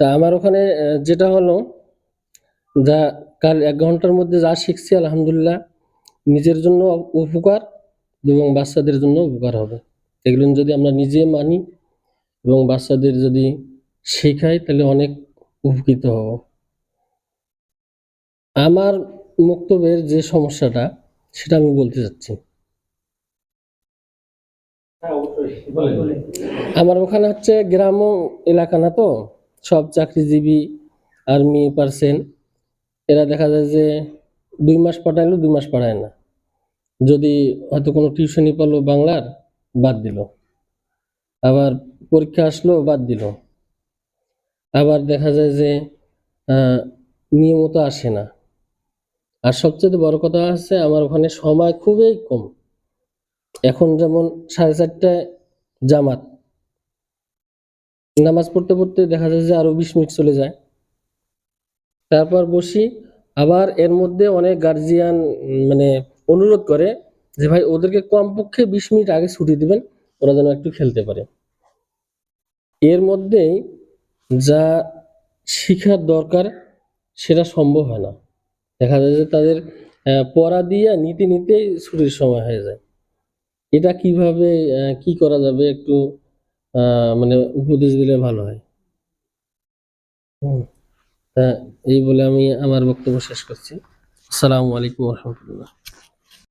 তা আমার ওখানে যেটা হলো যা কাল এক ঘণ্টার মধ্যে যা শিখছি আলহামদুলিল্লাহ নিজের জন্য উপকার এবং বাচ্চাদের জন্য উপকার হবে। এগুলো যদি আমরা নিজে মানি এবং বাচ্চাদের যদি শেখাই তাহলে অনেক উপকৃত হব। আমার বক্তব্যের যে সমস্যাটা সেটা আমি বলতে চাচ্ছি। আমার ওখানে হচ্ছে গ্রাম এলাকা না তো? সব চাকরিজীবী আর্মি পার্সেন এরা দেখা যায় যে দুই মাস পাঠাইলো, দুই মাস পাঠায় না। যদি হয়তো কোনো টিউশনি পালো বাংলার, বাদ দিল। আবার পরীক্ষা আসলো, বাদ দিল। আবার দেখা যায় যে নিয়মিত আসে না। আর সবচেয়ে বড় কথা আছে আমার ওখানে সময় খুবই কম। এখন যেমন সাড়ে চারটায় জামাত নামাজ পড়তে পড়তে দেখা যায় যে আরও বিশ মিনিট চলে যায়। তারপর বসি, আবার এর মধ্যে অনেক গার্জিয়ান মানে অনুরোধ করে যে ভাই ওদেরকে কমপক্ষে বিশ মিনিট আগে ছুটি দিবেন, ওরা যেন একটু খেলতে পারে। এর মধ্যেই যা শিখার দরকার সেটা সম্ভব হয় না। দেখা যায় যে তাদের পড়া দিয়ে নিতে নিতেই ছুটির সময় হয়ে যায়। এটা কীভাবে কি করা যাবে একটু মানে উপদেশ দিলে ভালো হয়। তা এই বলে আমি আমার বক্তব্য শেষ করছি। আসসালামু আলাইকুম রহমতুল্লাহ।